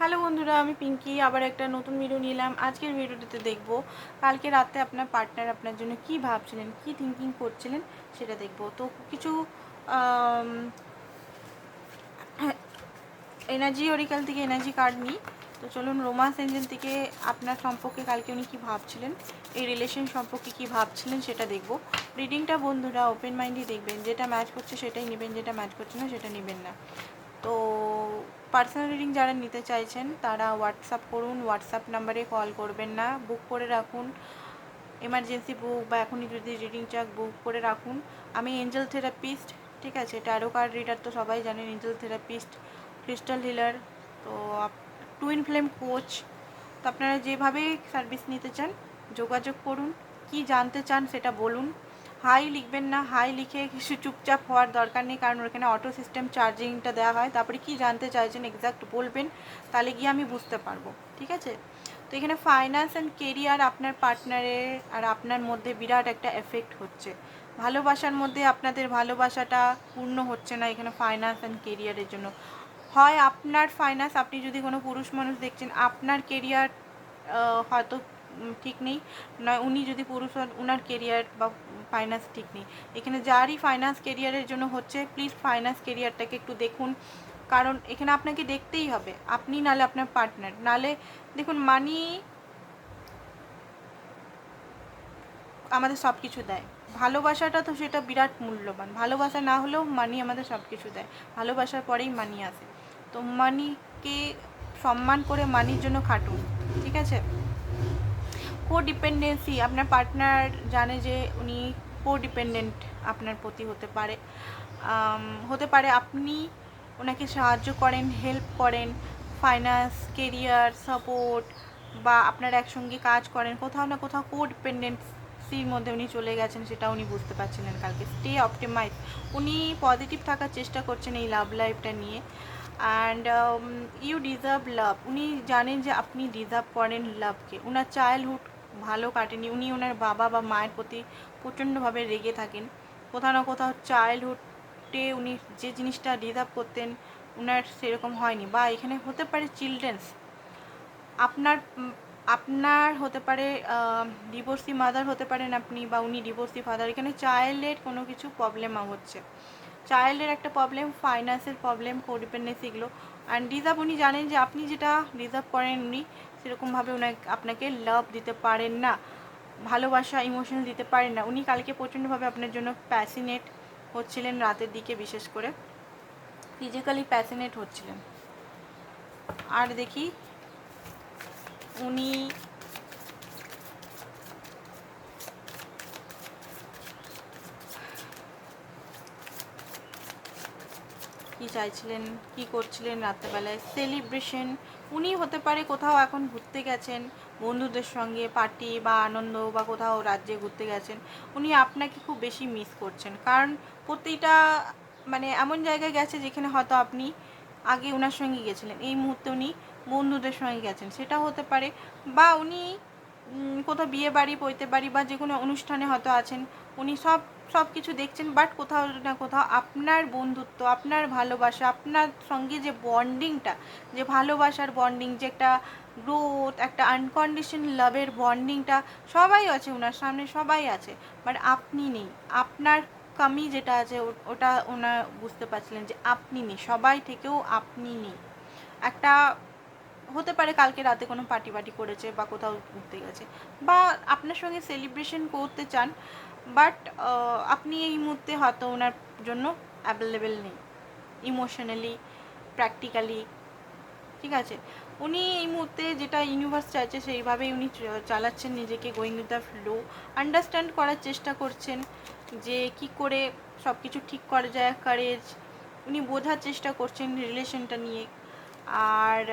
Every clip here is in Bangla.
হ্যালো বন্ধুরা, আমি পিঙ্কি, আবার একটা নতুন ভিডিও নিলাম। আজকের ভিডিওটাতে দেখব, কালকে রাতে আপনার পার্টনার আপনার জন্য কি ভাবছিলেন, কি থিঙ্কিং করছিলেন সেটা দেখব। তো কিছু এনার্জি ওরিকাল থেকে এনার্জি কার্ড নিই। তো চলুন রোমান্স এঞ্জেল থেকে আপনার সম্পর্কে কালকে উনি কী ভাবছিলেন, এই রিলেশন সম্পর্কে কী ভাবছিলেন সেটা দেখব। রিডিংটা বন্ধুরা ওপেন মাইন্ডই দেখবেন, যেটা ম্যাচ করছে সেটাই নেবেন, যেটা ম্যাচ করছে না সেটা নেবেন না। তো পার্সোনাল রিডিং যারা নিতে চাইছেন, তারা হোয়াটসঅ্যাপ করুন হোয়াটসঅ্যাপ নাম্বারে কল করবেন না। বুক করে রাখুন। এমার্জেন্সি বুক বা এখনই যদি রিডিং চাক বুক করে রাখুন। আমি এঞ্জেল থেরাপিস্ট ঠিক আছে? ট্যারো কার্ড রিডার তো সবাই জানেন এঞ্জেল থেরাপিস্ট ক্রিস্টাল হিলার তো টুইন ফ্লেম কোচ তো আপনারা যেভাবে সার্ভিস নিতে চান, যোগাযোগ করুন। কি জানতে চান সেটা বলুন। হাই লিখবেন না, হাই লিখে কিছু চুপচাপ হওয়ার দরকার নেই, কারণ ওখানে অটো সিস্টেম চার্জিংটা দেওয়া হয়। তারপরে কি জানতে চাইছেন এক্সাক্ট বলবেন, তাহলে গিয়ে আমি বুঝতে পারব, ঠিক আছে? তো এখানে ফাইন্যান্স অ্যান্ড কেরিয়ার আপনার পার্টনারের আর আপনার মধ্যে বিরাট একটা এফেক্ট হচ্ছে। ভালোবাসার মধ্যে আপনাদের ভালোবাসাটা পূর্ণ হচ্ছে না এখানে ফাইন্যান্স অ্যান্ড কেরিয়ারের জন্য। হয় আপনার ফাইন্যান্স আপনি যদি কোনো পুরুষ মানুষ দেখছেন, আপনার কেরিয়ার হয়তো ঠিক নেই। নয়, উনি যদি পুরুষ হন, উনার কেরিয়ার বা ফাইন্যান্স ঠিক নেই। এখানে যারই ফাইন্যান্স কেরিয়ারের জন্য হচ্ছে প্লিজ ফাইন্যান্স কেরিয়ারটাকে একটু দেখুন। কারণ এখানে আপনাকে দেখতেই হবে, আপনি নালে আপনার পার্টনার নালে দেখুন মানি আমাদের সব কিছু দেয়। ভালোবাসাটা তো সেটা বিরাট মূল্যবান। ভালোবাসা না হলেও মানি আমাদের সব কিছু দেয়। ভালোবাসার পরেই মানি আসে। তো মানিকে সম্মান করে মানির জন্য খাটুন, ঠিক আছে? কো ডিপেন্ডেন্সি আপনার পার্টনার জানে যে উনি কোডিপেন্ডেন্ট আপনার প্রতি হতে পারে। হতে পারে আপনি ওনাকে সাহায্য করেন হেল্প করেন ফাইন্যান্স কেরিয়ার সাপোর্ট বা আপনার একসঙ্গে কাজ করেন। কোথাও না কোথাও কো ডিপেন্ডেন্সির মধ্যে উনি চলে গেছেন সেটা উনি বুঝতে পারছিলেন কালকে। স্টে অপটিমাইজ উনি পজিটিভ থাকার চেষ্টা করছেন এই লাভ লাইফটা নিয়ে। অ্যান্ড ইউ ডিজার্ভ লাভ উনি জানেন যে আপনি ডিজার্ভ করেন লাভকে ওনার চাইল্ডহুড ভালো কাটেনি। উনি ওনার বাবা বা মায়ের প্রতি প্রচণ্ডভাবে রেগে থাকেন। কোথাও না কোথাও চাইল্ডহুডে উনি যে জিনিসটা ডিজার্ভ করতেন ওনার সেরকম হয়নি। বা এখানে হতে পারে চিলড্রেন্স আপনার আপনার হতে পারে ডিভোর্সি মাদার হতে পারেন আপনি বা উনি ডিভোর্সি ফাদার এখানে চাইল্ডের কোনো কিছু প্রবলেম হচ্ছে। চাইল্ডের একটা প্রবলেম ফাইন্যান্সের প্রবলেম কোডিপেন্ডেন্স এগুলো। অ্যান্ড রিজার্ভ উনি জানেন যে আপনি যেটা রিজার্ভ করেন উনি সেরকমভাবে ওনাকে আপনাকে লাভ দিতে পারেন না, ভালোবাসা ইমোশন দিতে পারেন না। উনি কালকে প্রচণ্ডভাবে আপনার জন্য প্যাসিনেট হচ্ছিলেন রাতের দিকে, বিশেষ করে ফিজিক্যালি প্যাসিনেট হচ্ছিলেন। আর দেখি, উনি কি চাইছিলেন, কি করছিলেন রাত্রেবেলায়? সেলিব্রেশন উনি হতে পারে কোথাও এখন ঘুরতে গেছেন, বন্ধুদের সঙ্গে পার্টি বা আনন্দ বা কোথাও রাজ্যে ঘুরতে গেছেন, উনি আপনাকে খুব বেশি মিস করছেন। কারণ প্রতিটা মানে এমন জায়গায় গেছে যেখানে হয়তো আপনি আগে ওনার সঙ্গে গেছিলেন। এই মুহূর্তে উনি বন্ধুদের সঙ্গে গেছেন। সেটা হতে পারে বা উনি কোথাও বিয়ে বাড়ি পৈতে বাড়ি বা যে কোনো অনুষ্ঠানে হয়তো আছেন, উনি সব সব কিছু দেখছেন বাট কোথাও না কোথাও আপনার বন্ধুত্ব, আপনার ভালোবাসা, আপনার সঙ্গে যে বন্ডিংটা যে ভালোবাসার বন্ডিং যে একটা গ্রোথ একটা আনকন্ডিশন লাভের বন্ডিংটা সবাই আছে ওনার সামনে, সবাই আছে বাট আপনি নেই। আপনার কামি যেটা আছে ওটা ওনার বুঝতে পারছিলেন যে আপনি নেই, সবাই থেকেও আপনি নেই। একটা হতে পারে কালকে রাতে কোনো পার্টি পার্টি করেছে বা কোথাও ঘুরতে গেছে, বা আপনার সঙ্গে সেলিব্রেশন করতে চান বাট আপনি এই মুহূর্তে হয়তো ওনার জন্য অ্যাভেলেবেল নেই ইমোশনালি প্র্যাকটিক্যালি ঠিক আছে? উনি এই মুহূর্তে যেটা ইউনিভার্স চাইছে সেইভাবেই উনি চালাচ্ছেন, নিজেকে going with the flow understand করার চেষ্টা করছেন যে কি করে সব কিছু ঠিক করা যায় কারেজ উনি বোঝার চেষ্টা করছেন রিলেশনটা নিয়ে। আর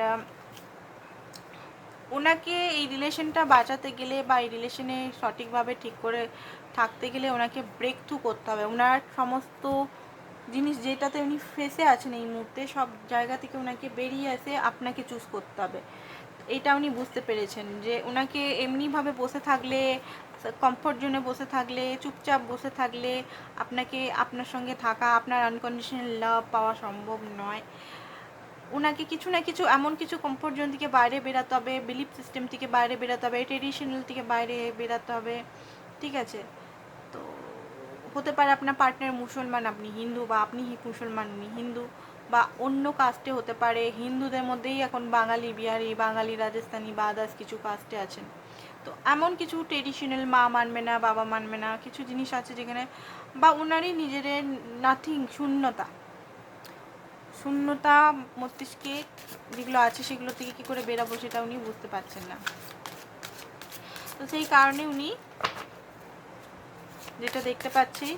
ওনাকে এই রিলেশনটা বাঁচাতে গেলে বা এই রিলেশনে সঠিকভাবে ঠিক করে থাকতে গেলে ওনাকে ব্রেক থ্রু করতে হবে। ওনার সমস্ত জিনিস যেটাতে উনি ফেসে আছেন এই মুহূর্তে, সব জায়গা থেকে ওনাকে বেরিয়ে এসে আপনাকে চুজ করতে হবে। এটা উনি বুঝতে পেরেছেন যে ওনাকে এমনিভাবে বসে থাকলে কমফোর্ট জোনে বসে থাকলে, চুপচাপ বসে থাকলে আপনাকে আপনার সঙ্গে থাকা, আপনার আনকন্ডিশনাল লাভ পাওয়া সম্ভব নয়। ওনাকে কিছু না কিছু এমন কিছু কমফোর্ট জোন থেকে বাইরে বেরাতে হবে বিলিফ সিস্টেম থেকে বাইরে বেরাতে হবে ট্রেডিশনাল থেকে বাইরে বেরাতে হবে, ঠিক আছে? হতে পারে আপনার পার্টনার মুসলমান, আপনি হিন্দু বা আপনি মুসলমান উনি হিন্দু বা অন্য কাস্টে হতে পারে। হিন্দুদের মধ্যেই এখন বাঙালি, বিহারি, বাঙালি, রাজস্থানি বা আদার্স কিছু কাস্টে আছেন। তো এমন কিছু ট্রেডিশনাল মা মানবে না, বাবা মানবে না, কিছু জিনিস আছে যেখানে বা ওনারই নিজের নাথিং শূন্যতা। শূন্যতা মস্তিষ্কে যেগুলো আছে সেগুলো থেকে কী করে বেরাবো সেটা উনি বুঝতে পারছেন না। তো সেই কারণে উনি যেটা দেখতে পাচ্ছি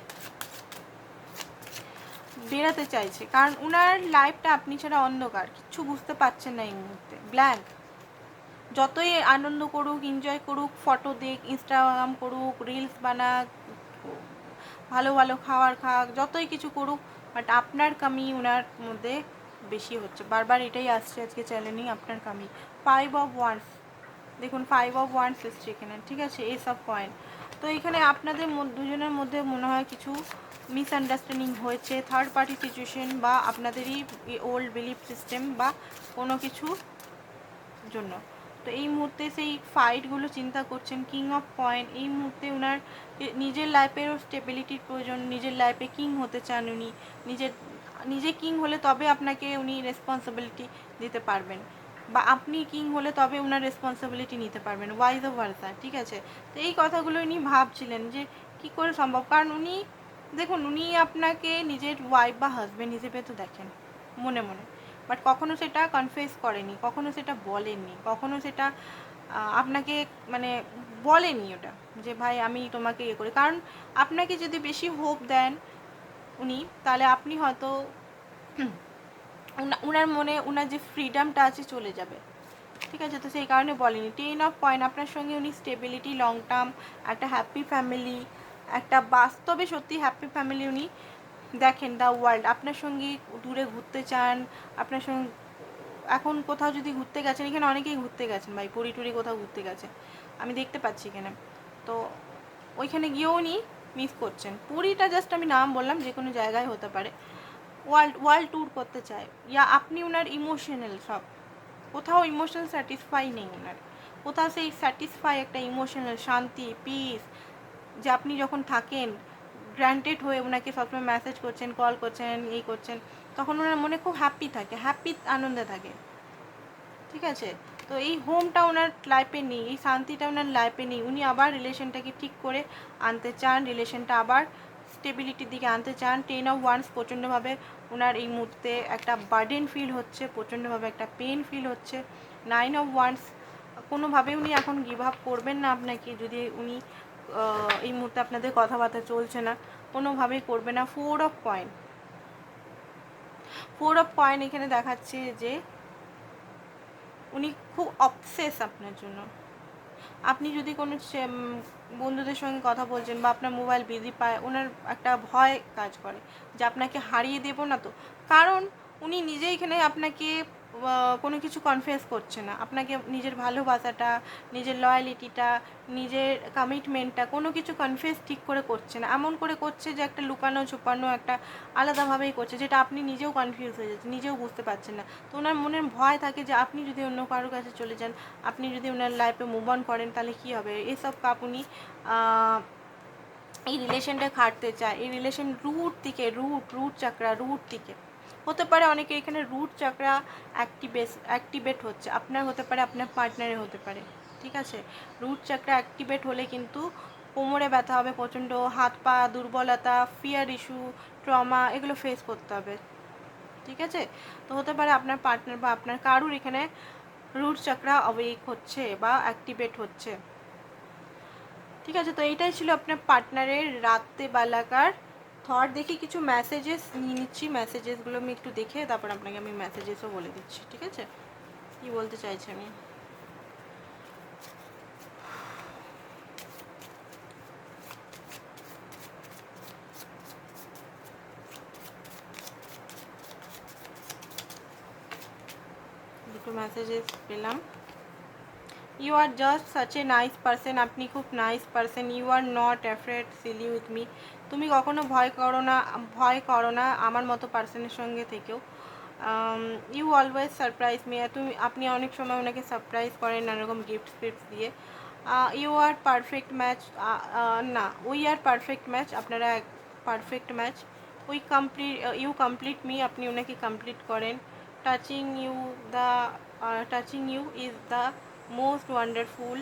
বেরাতে চাইছে। কারণ উনার লাইফটা আপনি ছাড়া অন্ধকার, কিচ্ছু বুঝতে পারছেন না এই মুহূর্তে। ব্ল্যাঙ্ক যতই আনন্দ করুক এনজয় করুক ফটো দেখ ইনস্টাগ্রাম করুক রিলস বানাক, ভালো ভালো খাওয়ার খাক, যতই কিছু করুক বাট আপনার কামি ওনার মধ্যে বেশি হচ্ছে। বারবার এটাই আসছে আজকে চ্যালেঞ্জিং আপনার কামি। ফাইভ অফ ওয়ান্স দেখুন ফাইভ অফ ওয়ান্স এসছে এখানে, ঠিক আছে? এসব পয়েন্ট তো এখানে আপনাদের দুজনের মধ্যে মনে হয় কিছু মিসআন্ডারস্ট্যান্ডিং হয়েছে থার্ড পার্টি সিচুয়েশন বা আপনাদেরই ওল্ড বিলিফ সিস্টেম বা কোনো কিছু জন্য। তো এই মুহূর্তে সেই ফাইটগুলো চিন্তা করছেন কিং অফ পয়েন্ট এই মুহূর্তে ওনার নিজের লাইফেরও স্টেবিলিটির প্রয়োজন, নিজের লাইফে কিং হতে চান উনি। নিজের, নিজে কিং হলে তবে আপনাকে উনি রেসপন্সিবিলিটি দিতে পারবেন। বা আপনি কিং হলে তবে ওনার রেসপন্সিবিলিটি নিতে পারবেন ওয়াইজ অফ ভার্সা ঠিক আছে? তো এই কথাগুলো উনি ভাবছিলেন যে কি করে সম্ভব? কারণ উনি, দেখুন, উনি আপনাকে নিজের ওয়াইফ বা হাজব্যান্ড হিসেবে তো দেখেন, মনে মনে। বাট কখনো সেটা কনফেস করেনি, কখনো সেটা বলেননি, কখনো সেটা আপনাকে মানে বলেনি ওটা, যে ভাই আমি তোমাকে ইয়ে করি। কারণ আপনাকে যদি বেশি হোপ দেন উনি, তাহলে আপনি হয়তো উনার মনে, উনার যে ফ্রিডমটা আছে চলে যাবে। ঠিক আছে? তো সেই কারণে বলেনি। টেন অফ পয়েন্ট আপনার সঙ্গে উনি স্টেবিলিটি লং টার্ম একটা হ্যাপি ফ্যামিলি একটা বাস্তবে সত্যি হ্যাপি ফ্যামিলি উনি দেখেন দ্য ওয়ার্ল্ড আপনার সঙ্গে দূরে ঘুরতে চান, আপনার সঙ্গে, এখন কোথাও যদি ঘুরতে গেছেন, এখানে অনেকেই ঘুরতে গেছেন ভাই, পুরী টুরি কোথাও ঘুরতে গেছেন আমি দেখতে পাচ্ছি এখানে। তো ওইখানে গিয়েও উনি মিস করছেন। পুরীটা জাস্ট আমি নাম বললাম যে কোনো জায়গায় হতে পারে। ওয়ার্ল্ড ওয়ার্ল্ড ট্যুর করতে চায়। ইয়া, আপনি ওনার ইমোশনাল সব। কোথাও ইমোশনাল স্যাটিসফাই নেই ওনার কোথাও সেই স্যাটিসফাই একটা ইমোশনাল শান্তি পিস যে আপনি যখন থাকেন গ্র্যান্টেড হয়ে ওনাকে সবসময় মেসেজ করছেন কল করছেন, এই করছেন, তখন ওনার মনে খুব হ্যাপি থাকে হ্যাপি আনন্দে থাকে। ঠিক আছে? তো এই হোমটা ওনার লাইফে নেই, এই শান্তিটা ওনার লাইফে নেই। উনি আবার রিলেশনটাকে ঠিক করে আনতে চান রিলেশনটা আবার স্টেবিলিটির দিকে আনতে চান। টেন অফ ওয়ান্স প্রচণ্ডভাবে ওনার এই মুহূর্তে একটা বার্ডেন ফিল হচ্ছে, প্রচণ্ডভাবে একটা পেন ফিল হচ্ছে। নাইন অফ ওয়ান্স কোনোভাবে উনি এখন গিভ আপ করবেন না আপনাকে, যদি উনি এই মুহূর্তে আপনাদের কথাবার্তা চলছে না কোনোভাবেই করবে না। Four of point four of point এখানে দেখাচ্ছে যে উনি খুব অবসেস আপনার জন্য। আপনি যদি কোনো বন্ধুদের সঙ্গে কথা বলছেন বা আপনার মোবাইল বিজি পায়, ওনার একটা ভয় কাজ করে যে আপনাকে হারিয়ে দেবো না তো। কারণ উনি নিজেই এখানে আপনাকে কোনো কিছু কনফেস করছে না। আপনাকে নিজের ভালোবাসাটা, নিজের লয়ালিটিটা নিজের কমিটমেন্টটা কোনো কিছু কনফেস ঠিক করে করছে না। এমন করে করছে যে একটা লুকানো ছুপানো একটা আলাদাভাবেই করছে, যেটা আপনি নিজেও কনফিউজ হয়ে যাচ্ছে নিজেও বুঝতে পারছেন না। তো ওনার মনের ভয় থাকে যে আপনি যদি অন্য কারোর কাছে চলে যান, আপনি যদি ওনার লাইফে মুভ অন করেন, তাহলে কী হবে? এসব কাপ উনি এই রিলেশনটা খাটতে চায়। এই রিলেশন রুট থেকে রুট রুট চাকরা রুট থেকে। হতে পারে অনেকে এখানে রুট চাকরা অ্যাক্টিভেস অ্যাক্টিভেট হচ্ছে। আপনার হতে পারে, আপনার পার্টনারের হতে পারে। ঠিক আছে? রুট চাকরা অ্যাক্টিভেট হলে কিন্তু কোমরে ব্যথা হবে প্রচণ্ড, হাত পা দুর্বলতা ফিয়ার ইস্যু ট্রমা এগুলো ফেস করতে হবে। ঠিক আছে? তো হতে পারে আপনার পার্টনার বা আপনার কারুর এখানে রুট চাকরা অবেক হচ্ছে বা অ্যাক্টিভেট হচ্ছে। ঠিক আছে? তো এইটাই ছিল আপনার পার্টনারের রাত্রে বেলাকার থট দেখি কিছু মেসেজেস নিয়ে নিচ্ছি। মেসেজেসগুলো আমি একটু দেখে তারপর আপনাকে আমি মেসেজেসও বলে দিচ্ছি, ঠিক আছে? কি বলতে চাইছি আমি? দুটো মেসেজেস পেলাম। You are just such a nice person আপনি খুব nice person you are not afraid silly with me তুমি কখনো ভয় করো না, ভয় করো না আমার মতো পার্সনের সঙ্গে থেকেও। ইউ অলওয়েজ সারপ্রাইজ মি তুমি, আপনি অনেক সময় ওনাকে সারপ্রাইজ করেন নানা রকম গিফট ফিফট দিয়ে ইউ আর পারফেক্ট ম্যাচ না উই আর পারফেক্ট ম্যাচ আপনারা এক perfect match we complete you complete me আপনি ওনাকে কমপ্লিট করেন। Touching you the touching you is the most wonderful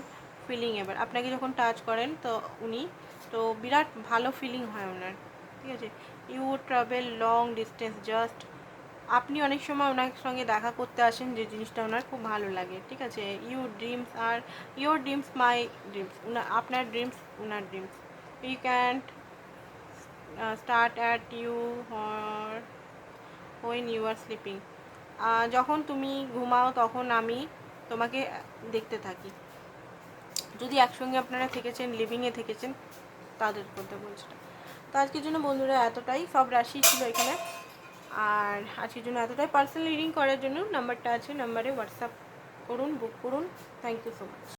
feeling এবার আপনাকে যখন টাচ করেন তো উনি তো বিরাট ভালো ফিলিং হয় ওনার, ঠিক আছে? You travel long distance just আপনি অনেক সময় ওনার সঙ্গে দেখা করতে আসেন যে জিনিসটা ওনার খুব ভালো লাগে, ঠিক আছে? You dreams are your dreams my dreams আপনার dreams owner dreams you can't start at you Har when you are sleeping যখন তুমি ঘুমাও তখন আমি তোমাকে দেখতে থাকি। যদি একসঙ্গে আপনারা থেকেছেন লিভিংয়ে থেকেছেন তাদের মধ্যে বলছি তো আজকের জন্য বন্ধুরা এতটাই, সব রাশি ছিল এখানে। আর আজকের জন্য এতটাই। পার্সোনাল রিডিং করার জন্য নাম্বারটা আছে নাম্বারে হোয়াটসঅ্যাপ করুন বুক করুন। Thank you so much